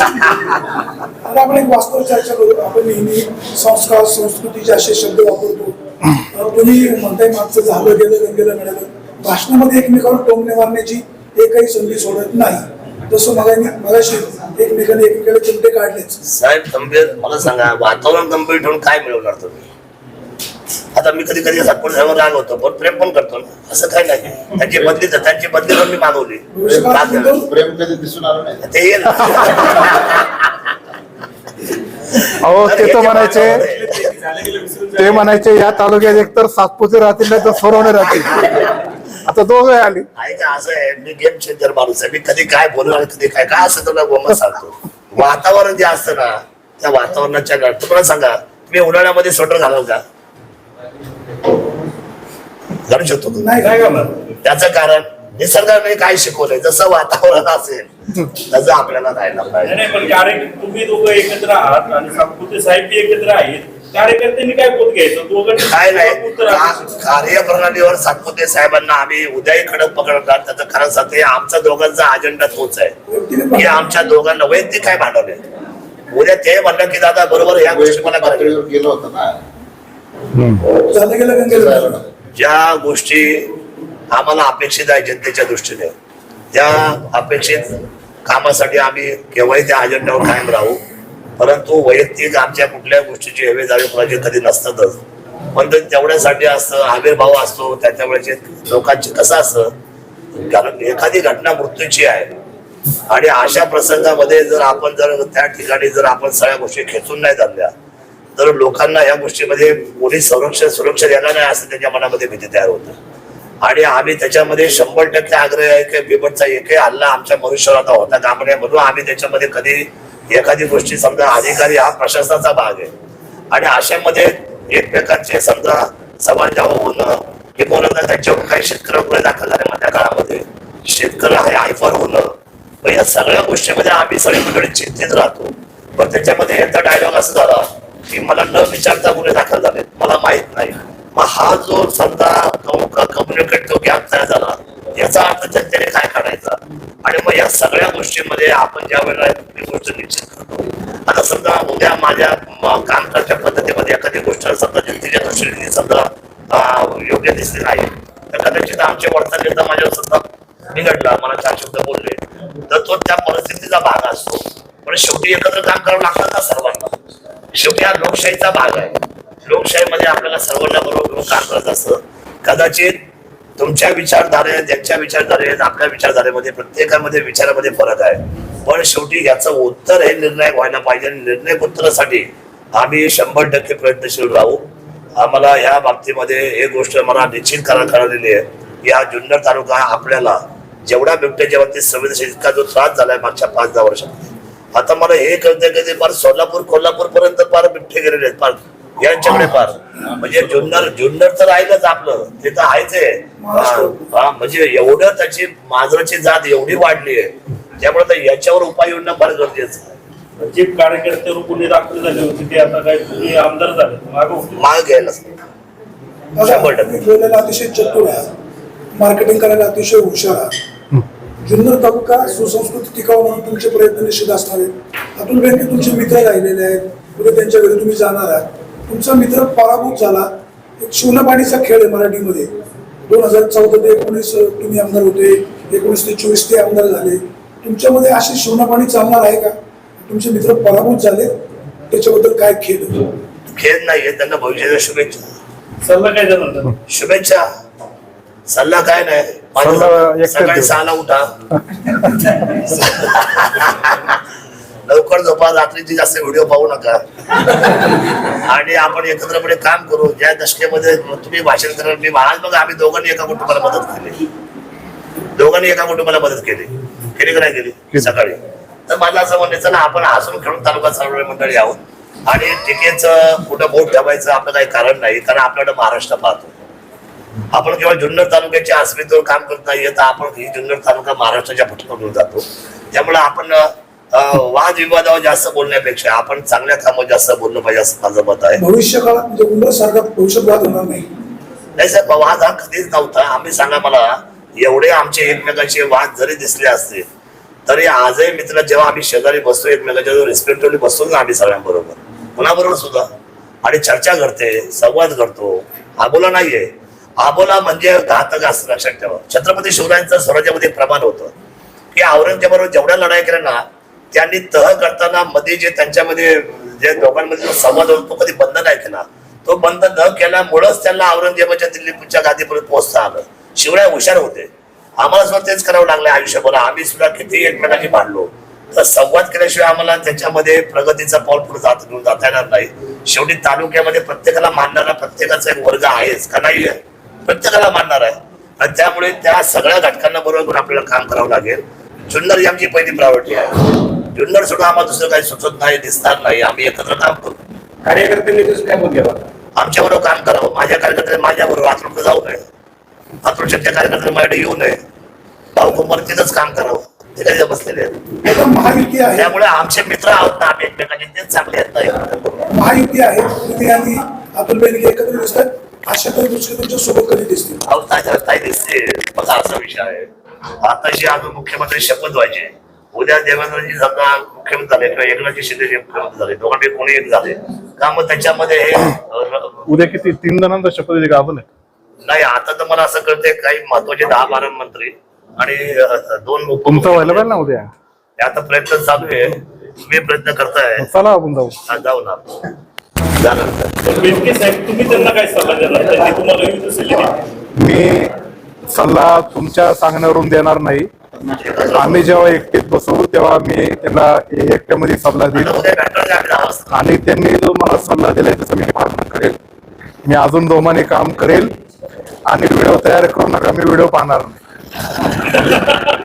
आता आपण एक वास्तव चर्चा करू. आपण नेहमी संस्कार संस्कृतीचे असे शब्द वापरतो कोणी म्हणताय मागचं झालं गेलं गेलं मिळालं भाषणामध्ये एकमेकावर टोमणे मारण्याची एकही संधी सोडत नाही. जसं मगाने मगाशी एकमेकाने एकमेकाला चिमटे काढलेच. साहेब गंभीर मला सांगा वातावरण गंभीर ठेवून काय मिळवणार तुम्ही? आता मी कधी कधी सातपूर साहेब राग होतो पण प्रेम पण करतो. ना असं काय नाही. त्यांची बदली त्यांची बदली पण मी मागवली. प्रेम कधी दिसून आलं नाही? ते येईल. अहो ते तर म्हणायचे ते म्हणायचे या तालुक्यात एकतर सातपुते राहतील नाही तर सोरवणे राहतील. आता दोघे आली. ऐका असं आहे. मी गेम चेंजर माणूस आहे. मी कधी काय बोलणार कधी काय काय असं तुला गोमत सांगतो? वातावरण जे असतं ना त्या वातावरणाच्या तुम्हाला सांगा तुम्ही उन्हाळ्यामध्ये स्वेटर घालाल का? घालू शकतो? त्याचं कारण निसर्गाने काय शिकवलंय? जसं वातावरण असेल तसं आपल्याला राहायला नाही पाहिजे. नाही, पण कार्य तुम्ही दोघं एकत्र आहात आणि सातपुते साहेब एकत्र आहेत कार्यकर्त्यांनी काय पोत घ्यायचं? दोघांनी काय नाही. कार्यप्रणालीवर सातपुते साहेबांना आम्ही उद्याही खडक पकडणार त्याचं खरं सत्य आमचा दोघांचा अजेंडा तोच आहे. की आमच्या दोघांना वैयक्तिक काय भांडवले उद्या ते म्हणलं की दादा बरोबर या गोष्टी मला पातळीवर गेलो होतं ना. ज्या गोष्टी आम्हाला अपेक्षित आहे जनतेच्या दृष्टीने त्या अपेक्षित कामासाठी आम्ही केव्हाही त्या अजेंड्यावर कायम राहू. परंतु वैयक्तिक आमच्या कुठल्या गोष्टीची हवे जावे कोणाचे कधी नसतातच. पण ते तेवढ्यासाठी असतं आविर्भाव असतो त्याच्या वेळेचे लोकांचे कसं असतं कारण एखादी घटना मृत्यूची आहे. आणि अशा प्रसंगामध्ये जर आपण जर त्या ठिकाणी जर आपण सगळ्या गोष्टी खेचून नाही धरल्या तर लोकांना या गोष्टीमध्ये पोलीस संरक्षण सुरक्षा देणार नाही असं त्यांच्या मनामध्ये भीती तयार होतं. आणि आम्ही त्याच्यामध्ये शंभर टक्के आग्रह आहे की बिबटचा एकही हल्ला आमच्या मनुष्याला आता होता कामा नये म्हणून आम्ही त्याच्यामध्ये कधी एखादी गोष्टी समजा अधिकारी हा प्रशासनाचा भाग आहे. आणि अशामध्ये एकमेकांचे समजा समाजावर होणं किंवा त्यांच्यावर काही शेतकऱ्यांवर दाखल झाले मधल्या काळामध्ये शेतकरी आहे आयफर होणं. या सगळ्या गोष्टीमध्ये आम्ही सगळे चिंतित राहतो. पण त्याच्यामध्ये यांचा डायलॉग असं झाला की मला न विचारता गुन्हे दाखल झाले मला माहीत नाही. मग हा जो समजा कम्युनिकेट तो गॅप तयार झाला याचा अर्थ जनतेने काय काढायचा आणि मग या सगळ्या गोष्टींमध्ये आपण ज्या वेळेला गोष्ट निश्चित करतो आता समजा उद्या माझ्या काम करण्याच्या पद्धतीमध्ये एखादी गोष्ट समजा जनतेच्या दृष्टीने समजा योग्य दिसली नाही तर कदाचित आमचे वडताल नेता माझ्यावर समजा बिघडला मला चार शब्द बोलले तर तो त्या परिस्थितीचा भाग असतो. पण शेवटी एकत्र काम करावं लागतं ना सर्वांना. शेवटी हा लोकशाहीचा भाग आहे. लोकशाहीमध्ये आपल्याला सर्वांना बरोबर घेऊन काम करत असतं. कदाचित तुमच्या विचारधारे त्यांच्या विचारधारेत आपल्या विचारधारेमध्ये प्रत्येकामध्ये विचारामध्ये फरक आहे. पण शेवटी याचं उत्तर हे निर्णायक व्हायला पाहिजे आणि निर्णायक उत्तरासाठी आम्ही शंभर टक्के प्रयत्नशील राहू. आम्हाला या बाबतीमध्ये एक गोष्ट मला निश्चित करा कळलेली आहे. की हा जुन्नर तालुका आपल्याला जेवढा बिबट्याच्या बाबतीत संवेदनशील इतका जो त्रास झालाय मागच्या पाच दहा वर्षात आता मला हे कळतंय की ते फार सोलापूर कोल्हापूर पर्यंत फार बिबटे गेलेले आहेत फार यांच्याकडे फार म्हणजे जुन्नर जुन्नर तर राहिलंच आपलं. ते तर आहेच आहे. हा, म्हणजे एवढं त्याची मांजराची जात एवढी वाढली आहे. त्यामुळे तर याच्यावर उपाय योजना फार गरजेचं आहे. जे कार्यकर्ते गुन्हे दाखल झाले होते ते आता काय तुम्ही आमदार झाले? मागं माग घ्यायला शंभर टक्के. अतिशय चतुर आहात मार्केटिंग करायला अतिशय हुशार आहात जुन्नर तालुका सुसंस्कृती टिकावं म्हणून तुमचे प्रयत्न निश्चित असणार. आहेत अतुल बँके तुमचे मित्र राहिलेले आहेत. उद्या त्यांच्या घरी तुम्ही जाणार आहात. तुमचा मित्र पराभूत झाला. एक शिवनापाणीचा खेळ आहे मराठीमध्ये. दोन हजार चौदा ते एकोणीस तुम्ही आमदार होते. एकोणीस ते चोवीस ते आमदार झाले. तुमच्यामध्ये अशी शिवनापाणी चालणार आहे का? तुमचे मित्र पराभूत झाले. त्याच्याबद्दल काय खेळ? खेळ नाहीये त्यांना भविष्याच्या शुभेच्छा. सल्ला काय? शुभेच्छा. सल्ला काय नाही? सकाळी. सहाला उठा. लवकर झोपा रात्रीची जास्त व्हिडिओ पाहू नका. आणि आपण एकत्रपणे काम करू. ज्या दशकेमध्ये तुम्ही भाषण करा मी महाराज बघा आम्ही दोघांनी एका कुटुंबाला मदत केली. दोघांनी एका कुटुंबाला मदत केली. केली का नाही केली? सकाळी. तर माझं असं म्हणायचं ना आपण हसून खेळून तालुका चालवणारी मंडळी आहोत. आणि टिकेचं कुठं बोट ठेवायचं आपलं काही कारण नाही कारण आपल्याकडे महाराष्ट्र पाहतो. आपण केवळ जुन्नर तालुक्याच्या अस्मितेवर काम करत नाही तर आपण ही जुन्नर तालुका महाराष्ट्राच्या पटकून जातो. त्यामुळे आपण वाद विवादावर जास्त बोलण्यापेक्षा आपण चांगल्या कामावर जास्त बोललं पाहिजे असं माझं मत आहे. भविष्य काळात म्हणजे सारखा भविष्यात वाद होणार नाही. नाही साहेब वाद हा कधीच नव्हता. आम्ही सांगा मला एवढे आमचे एकमेकांचे वाद जरी दिसले असते तरी आजही मित्र जेव्हा आम्ही शेजारी बसतो एकमेकाच्या रिस्पेक्टिव्हली बसतो ना आम्ही सगळ्यांबरोबर. कुणाबरोबर सुद्धा. आणि चर्चा करते संवाद करतो. आबोला नाहीये. आबोला म्हणजे घातक असं लक्षात ठेवा. छत्रपती शिवरायांचं स्वराज्यामध्ये प्रमाण होतं. की औरंगजेबावर जेवढ्या लढाई केल्या ना त्यांनी तह करताना मध्ये जे त्यांच्यामध्ये जे दोघांमध्ये जो संवाद होतो तो कधी बंद नाही केला. तो बंद न केल्यामुळंच त्यांना औरंगजेबाच्या दिल्लीच्या गादीपर्यंत पोहोचता आलं. शिवराय हुशार होते. आम्हाला सुद्धा तेच करावं लागलं आयुष्यभर. आम्ही सुद्धा किती एकमेकांनी मांडलो तर संवाद केल्याशिवाय आम्हाला त्याच्यामध्ये प्रगतीचा पाऊल पुढे जात घेऊन जाता येणार नाही. शेवटी तालुक्यामध्ये प्रत्येकाला मानणारा प्रत्येकाचा एक वर्ग आहेच का नाही आहे? प्रत्येकाला मानणार आहे. आणि त्यामुळे त्या सगळ्या घटकांना बरोबर करून आपल्याला काम करावं लागेल. जुन्नर ही आमची पहिली प्रायोरिटी आहे. जुन्नर सोडून आम्हाला दुसरं काही सुचत नाही दिसणार नाही. आम्ही एकत्र काम करू. कार्यकर्त्यांनी आमच्या बरोबर काम करावं. माझ्या कार्यकर्त्यांनी माझ्या बरोबर आतुरकडे जाऊ नये. आतुरच्या कार्यकर्त्यांनी माझ्याकडे येऊ नये. भाऊ कुमार तिथंच काम करावं. ते काही बसलेले आहेत. आता महायुती आहे. त्यामुळे आमचे मित्र आहोत ना आम्ही एकमेकांचे तेच चांगले आहेत नाही महायुती आहे. एकत्र दिसतात अशा काही गोष्टी तुमच्यासोबत कधी दिसतील? अहो दिसते बघा असा विषय आहे. आताशी अजून मुख्यमंत्री शपथ व्हायचे उद्या देवेंद्रजी समजा मुख्यमंत्री झाले किंवा एकनाथजी शिंदे मुख्यमंत्री झाले दोघांपैकी कोणी एक झाले. का मग त्याच्यामध्ये हे अं, उद्या किती तीन जणांचा शपथ दिली का आपण? नाही आता तर मला असं कळतंय काही महत्त्वाचे दहा बारा मंत्री आणि अं, दोन तुमचं उपमुख्यमंत्री. व्हायला पाहिजे ना उद्या? हे आता प्रयत्न चालू आहे. तुम्ही प्रयत्न करताय. चला आपण जाऊ. हा, जाऊ ना. मी सल्ला तुमच्या सांगण्यावरून देणार नाही. आम्ही जेव्हा एकटीत बसू तेव्हा मी त्यांना एकट्यामध्ये सल्ला देईल. आणि त्यांनी जो मला सल्ला दिलाय त्याचं मी पालन करेल. मी अजून दोमाने काम करेल. आणि व्हिडिओ तयार करू नका मी व्हिडिओ पाहणार नाही.